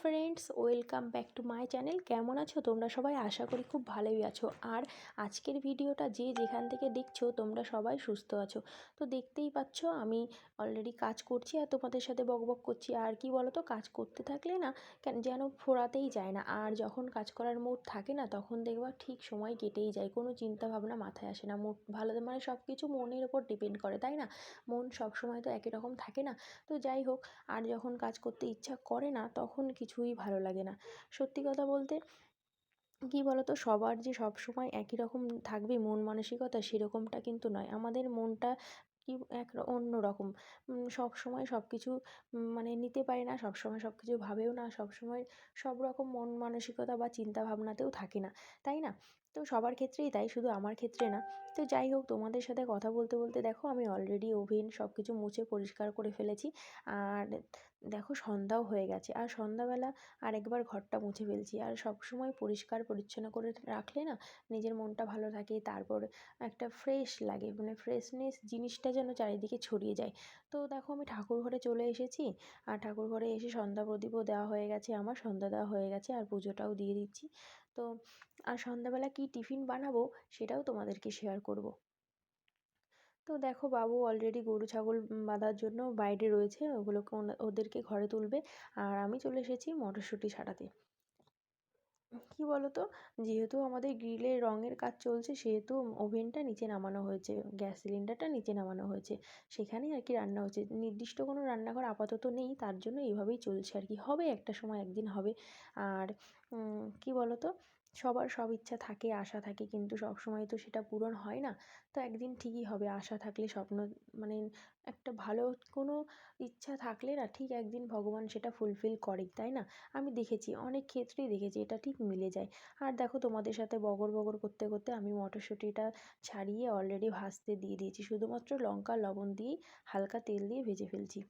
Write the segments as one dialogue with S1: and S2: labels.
S1: Friends welcome back to my channel কেমন আছো? তোমরা সবাই আশা করি খুব ভালোই আছো। আর আজকের ভিডিওটা যে যেখান থেকে দেখছ, তোমরা সবাই সুস্থ আছো। তো দেখতেই পাচ্ছ, আমি অলরেডি কাজ করছি আর তোমাদের সাথে বকবক করছি। আর কি বলো তো কাজ করতে থাকলে না, কেন যেন ফোরাতেই যায় না। আর যখন কাজ করার মুড থাকে না, তখন দেখবা ঠিক সময় কেটেই যায়। কোনো চিন্তা ভাবনা মাথায় আসে না। মুড ভালো মানে সব কিছু মনের ওপর ডিপেন্ড করে, তাই না? মন সব সময় তো একই রকম থাকে না। তো যাই হোক, আর যখন কাজ করতে ইচ্ছা করে না, তখন কিছুই ভালো লাগে না। সত্যি কথা বলতে কী বলো তো সবার যে সব সময় একই রকম থাকবে, মন মানসিকতা সেরকমটা কিন্তু নয়। আমাদের মনটা কি এক অন্য রকম। সব সময় সব কিছু মানে নিতে পারে না, সব সময় সব কিছু ভাবেও না, সব সময় সব রকম মন মানসিকতা বা চিন্তা ভাবনাতেও থাকে না, তাই না? তো সবার ক্ষেত্রেই তাই, শুধু আমার ক্ষেত্রে না। তো যাই হোক, তোমাদের সাথে কথা বলতে বলতে দেখো, আমি অলরেডি ওভেন সব কিছু মুছে পরিষ্কার করে ফেলেছি। আর দেখো সন্ধ্যাও হয়ে গেছে। আর সন্ধ্যাবেলা আরেকবার ঘরটা মুছে ফেলছি। আর সব সময় পরিষ্কার, পরিচ্ছন্ন করে রাখলে না নিজের মনটা ভালো থাকে, তারপর একটা ফ্রেশ লাগে। মানে ফ্রেশনেস জিনিসটা যেন চারিদিকে ছড়িয়ে যায়। তো দেখো আমি ঠাকুর ঘরে চলে এসেছি। আর ঠাকুর ঘরে এসে সন্ধ্যা প্রদীপও দেওয়া হয়ে গেছে আমার, সন্ধ্যা দেওয়া হয়ে গেছে আর পুজোটাও দিয়ে দিচ্ছি। তো আর সন্ধ্যাবেলা কী টিফিন বানাবো সেটাও তোমাদেরকে শেয়ার করব। তো দেখো বাবু অলরেডি গরু, ছাগল বাঁধার জন্য বাইরে রয়েছে। ওগুলোকে ওদেরকে ঘরে তুলবে। আর আমি চলে এসেছি মটরশুঁটি ছাড়াতে। কী বলো তো যেহেতু আমাদের গ্রিলের রঙের কাজ চলছে, সেহেতু ওভেনটা নিচে নামানো হয়েছে, গ্যাস সিলিন্ডারটা নিচে নামানো হয়েছে। সেখানেই আর কি রান্না হচ্ছে। নির্দিষ্ট কোনো রান্নাঘর আপাতত নেই, তার জন্য এইভাবেই চলছে আর কি। হবে একটা সময়, একদিন হবে। আর কী বলো তো সবার সব ইচ্ছা থাকে, আশা থাকে কিন্তু সব সময় তো সেটা পূরণ হয় না। তো একদিন ঠিকই হবে, আশা থাকলে স্বপ্ন মানে একটা ভালো কোনো ইচ্ছা থাকলে না ঠিক একদিন ভগবান সেটা ফুলফিল করে, তাই না? আমি দেখেছি, অনেক ক্ষেত্রেই দেখেছি এটা ঠিক মিলে যায়। আর দেখো তোমাদের সাথে বগর বগর করতে করতে আমি মটরশুঁটিটা ছাড়িয়ে অলরেডি ভাজতে দিয়ে দিয়েছি। শুধুমাত্র লঙ্কা, লবণ দিয়েই হালকা তেল দিয়ে ভেজে ফেলছি।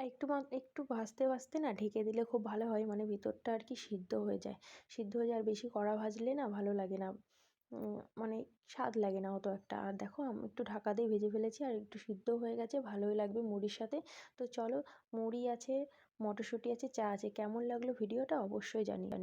S1: আর একটু একটু ভাজতে ভাজতে না ঢেকে দিলে খুব ভালো হয়। মানে ভিতরটা আর কি সিদ্ধ হয়ে যায়। সিদ্ধ হয়ে যায় আর বেশি কড়া ভাজলে না ভালো লাগে না। মানে স্বাদ লাগে না অত একটা। আর দেখো, আমি, একটু ঢাকা দিয়ে ভেজে ফেলেছি আর একটু সিদ্ধ হয়ে গেছে। ভালোই লাগবে মুড়ির সাথে। তো চলো, মুড়ি আছে, মটরশুঁটি আছে, চা আছে। কেমন লাগল ভিডিওটা অবশ্যই জানিও।